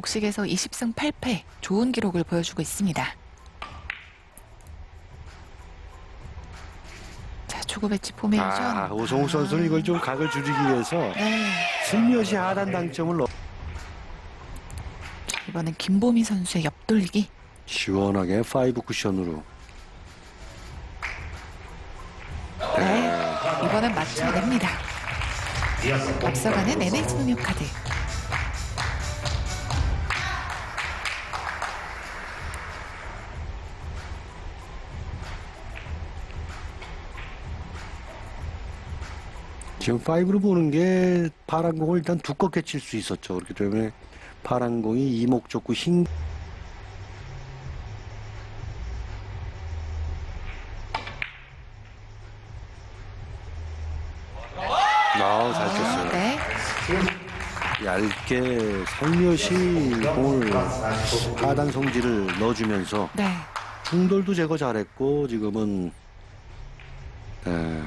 복식에서 20승 8패 좋은 기록을 보여주고 있습니다. 자, 초구 배치 포메이션. 아, 오성욱 선수는 이걸 좀 각을 줄이기 위해서 네. 슬며시 하단 당점을 넣... 자, 이번엔 김보미 선수의 옆돌리기. 시원하게 파이브 쿠션으로 네. 이번엔 맞춰냅니다. 앞서가는 NH농협카드. 지금 파이브로 보는 게 파란 공을 일단 두껍게 칠 수 있었죠. 그렇기 때문에 파란 공이 이목적구 흰 아우 잘 쳤어요. 네. 얇게 살며시 공을 하단 성질을 넣어주면서 네. 충돌도 제거 잘했고 지금은 에,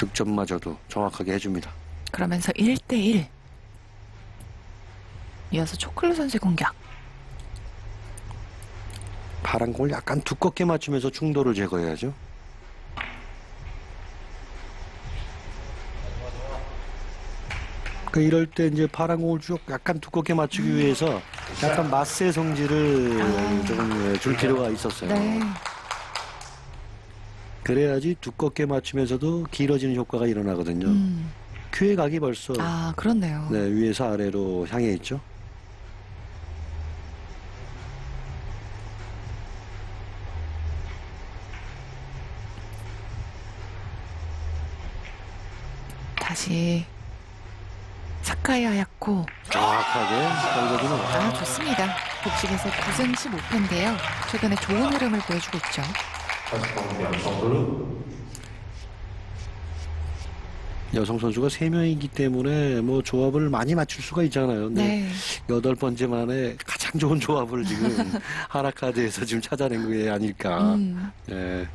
득점마저도 정확하게 해줍니다. 그러면서 1대1. 이어서 초클루 선수의 공격. 파란 공을 약간 두껍게 맞추면서 충돌을 제거해야죠. 그러니까 이럴 때 이제 파란 공을 쭉 약간 두껍게 맞추기 위해서 약간 마세 성질을 아. 조금 줄 필요가 있었어요. 네. 그래야지 두껍게 맞추면서도 길어지는 효과가 일어나거든요. 음. 큐의 각이 벌써 아, 그렇네요. 네, 위에서 아래로 향해 있죠. 다시 사카이 하야코. 정확하게 떨궈주는 아, 좋습니다. 복식에서 9승 15패인데요. 최근에 좋은 흐름을 보여주고 있죠. 여성 선수가 세명이기 때문에 뭐 조합을 많이 맞출 수가 있잖아요. 근데 네. 여덟 번째 만에 가장 좋은 조합을 지금 하나카드에서 지금 찾아낸 게 아닐까. 음. 네.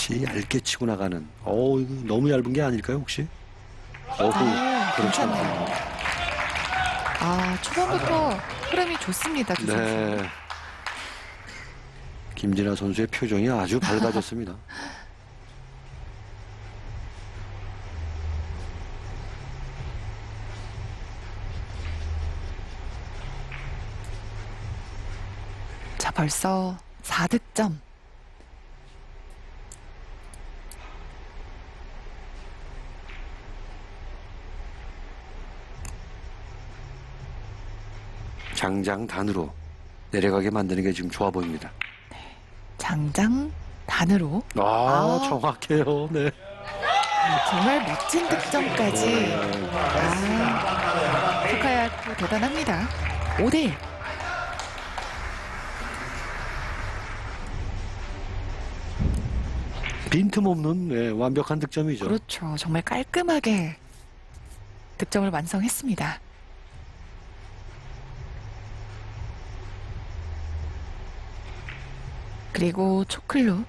다시 얇게 치고 나가는. 어 이거 너무 얇은 게 아닐까요 혹시? 어후, 아, 그렇죠. 괜찮네요. 아, 초반부터 흐름이 좋습니다, 두 선수. 네. 김진아 선수의 표정이 아주 밝아졌습니다. 자, 벌써 4득점. 장장 단으로 내려가게 만드는 게 지금 좋아 보입니다. 장장 단으로 아, 아. 정확해요. 네. 정말 멋진 득점까지. 아, 사카야코 대단합니다. 5대1. 빈틈없는 네, 완벽한 득점이죠. 그렇죠. 정말 깔끔하게 득점을 완성했습니다. 그리고 초클루.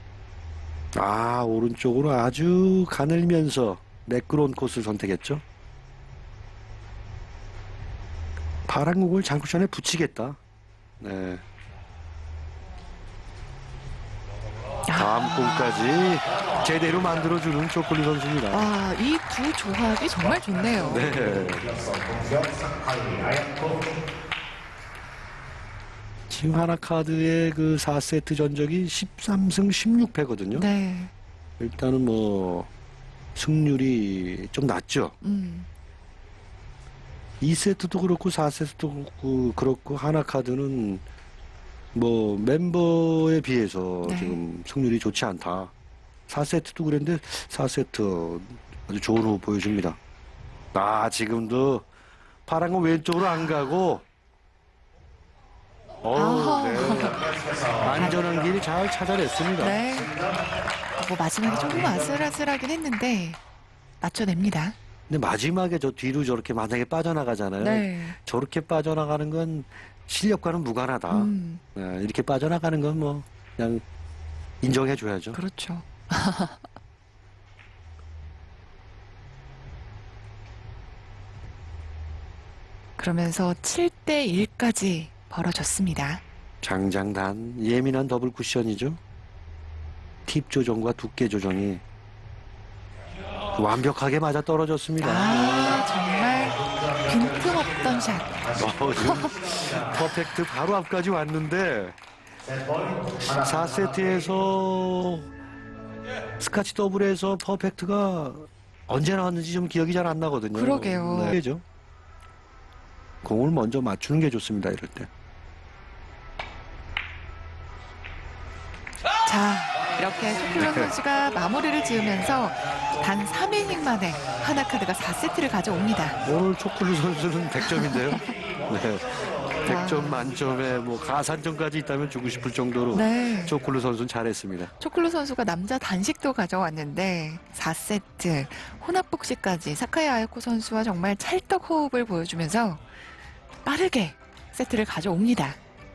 아, 오른쪽으로 아주 가늘면서 매끄러운 코스를 선택했죠. 파란 공을 장쿠션에 붙이겠다. 네. 다음 공까지 제대로 만들어주는 초콜릿 선수입니다. 와, 이두 조합이 정말 좋네요. 네. 지금 하나 카드의 그 4세트 전적이 13승 16패거든요. 네. 일단은 뭐 승률이 좀 낮죠. 음, 2세트도 그렇고 4세트도 그렇고, 그렇고 하나 카드는 뭐 멤버에 비해서 네. 지금 승률이 좋지 않다. 4세트도 그랬는데 4세트 아주 좋은 호흡 보여줍니다. 아 지금도 파란 건 왼쪽으로 안 가고 어우. 네. 안전한 길 잘 찾아냈습니다. 네. 뭐 마지막에 조금 아슬아슬하긴 했는데 맞춰냅니다. 근데 마지막에 저 뒤로 저렇게 만약에 빠져나가잖아요. 네. 저렇게 빠져나가는 건 실력과는 무관하다. 음, 네, 이렇게 빠져나가는 건 뭐 그냥 인정해줘야죠. 그렇죠. 그러면서 7대 1까지 벌어졌습니다. 장장단 예민한 더블 쿠션이죠. 팁 조정과 두께 조정이 완벽하게 맞아 떨어졌습니다. 아, 정말 빈틈없던 샷. 어, 지금 퍼펙트 바로 앞까지 왔는데 4세트에서 스카치 더블에서 퍼펙트가 언제 나왔는지 좀 기억이 잘 안 나거든요. 그러게요. 네. 그죠? 공을 먼저 맞추는 게 좋습니다. 이럴 때. 자, 이렇게 쇼플러 선수가 마무리를 지으면서 단 3이닝 만에 하나 카드가 4세트를 가져옵니다. 오늘 초클루 선수는 100점인데요. 네. 100점 만점에 뭐 가산점까지 있다면 주고 싶을 정도로 네. 초클루 선수는 잘했습니다. 초클루 선수가 남자 단식도 가져왔는데 4세트 혼합복식까지 사카이 아야코 선수와 정말 찰떡 호흡을 보여주면서 빠르게 세트를 가져옵니다.